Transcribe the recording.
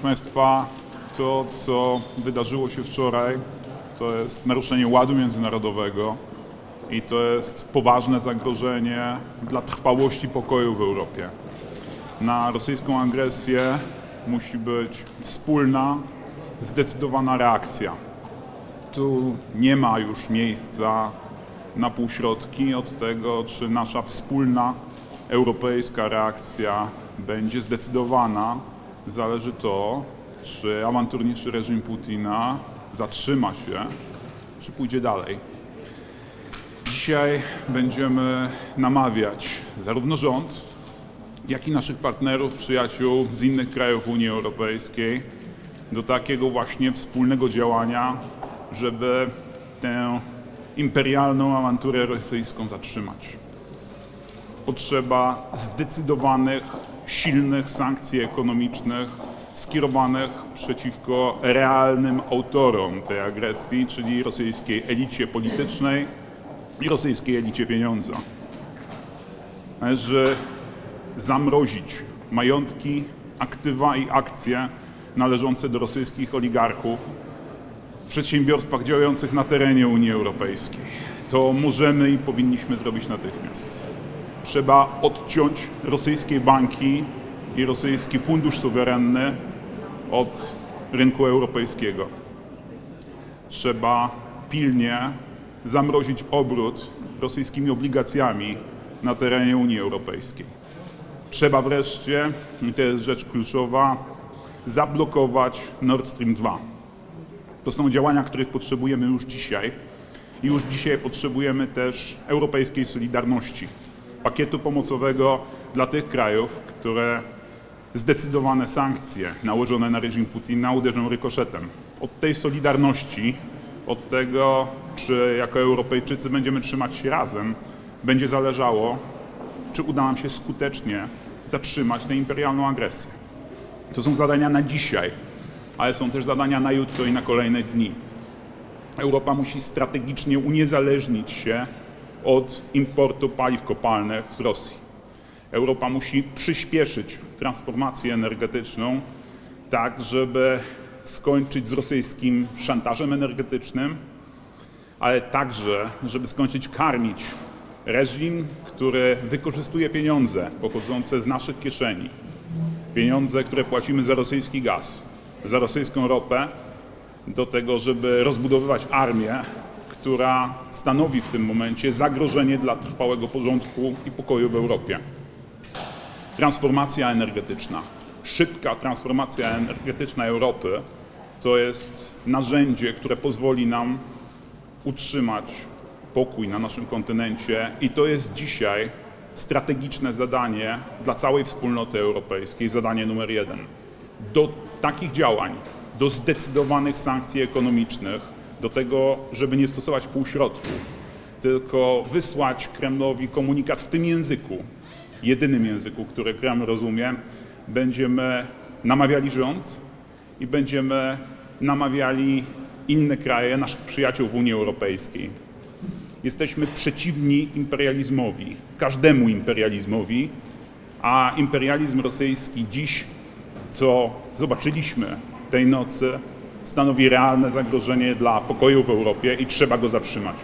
Proszę Państwa, to co wydarzyło się wczoraj, to jest naruszenie ładu międzynarodowego i to jest poważne zagrożenie dla trwałości pokoju w Europie. Na rosyjską agresję musi być wspólna, zdecydowana reakcja. Tu nie ma już miejsca na półśrodki od tego, czy nasza wspólna europejska reakcja będzie zdecydowana. Zależy to, czy awanturniczy reżim Putina zatrzyma się, czy pójdzie dalej. Dzisiaj będziemy namawiać zarówno rząd, jak i naszych partnerów, przyjaciół z innych krajów Unii Europejskiej do takiego właśnie wspólnego działania, żeby tę imperialną awanturę rosyjską zatrzymać. Potrzeba zdecydowanych, silnych sankcji ekonomicznych skierowanych przeciwko realnym autorom tej agresji, czyli rosyjskiej elicie politycznej i rosyjskiej elicie pieniądza. Należy zamrozić majątki, aktywa i akcje należące do rosyjskich oligarchów w przedsiębiorstwach działających na terenie Unii Europejskiej. To możemy i powinniśmy zrobić natychmiast. Trzeba odciąć rosyjskie banki i rosyjski fundusz suwerenny od rynku europejskiego. Trzeba pilnie zamrozić obrót rosyjskimi obligacjami na terenie Unii Europejskiej. Trzeba wreszcie, i to jest rzecz kluczowa, zablokować Nord Stream 2. To są działania, których potrzebujemy już dzisiaj. I już dzisiaj potrzebujemy też europejskiej solidarności, pakietu pomocowego dla tych krajów, które zdecydowane sankcje nałożone na reżim Putina uderzą rykoszetem. Od tej solidarności, od tego, czy jako Europejczycy będziemy trzymać się razem, będzie zależało, czy uda nam się skutecznie zatrzymać tę imperialną agresję. To są zadania na dzisiaj, ale są też zadania na jutro i na kolejne dni. Europa musi strategicznie uniezależnić się od importu paliw kopalnych z Rosji. Europa musi przyspieszyć transformację energetyczną, tak żeby skończyć z rosyjskim szantażem energetycznym, ale także, żeby skończyć karmić reżim, który wykorzystuje pieniądze pochodzące z naszych kieszeni, pieniądze, które płacimy za rosyjski gaz, za rosyjską ropę, do tego, żeby rozbudowywać armię, która stanowi w tym momencie zagrożenie dla trwałego porządku i pokoju w Europie. Transformacja energetyczna, szybka transformacja energetyczna Europy to jest narzędzie, które pozwoli nam utrzymać pokój na naszym kontynencie i to jest dzisiaj strategiczne zadanie dla całej wspólnoty europejskiej, zadanie numer jeden. Do takich działań, do zdecydowanych sankcji ekonomicznych, do tego, żeby nie stosować półśrodków, tylko wysłać Kremlowi komunikat w tym języku, jedynym języku, który Kreml rozumie, będziemy namawiali rząd i będziemy namawiali inne kraje, naszych przyjaciół w Unii Europejskiej. Jesteśmy przeciwni imperializmowi, każdemu imperializmowi, a imperializm rosyjski dziś, co zobaczyliśmy tej nocy, stanowi realne zagrożenie dla pokoju w Europie i trzeba go zatrzymać.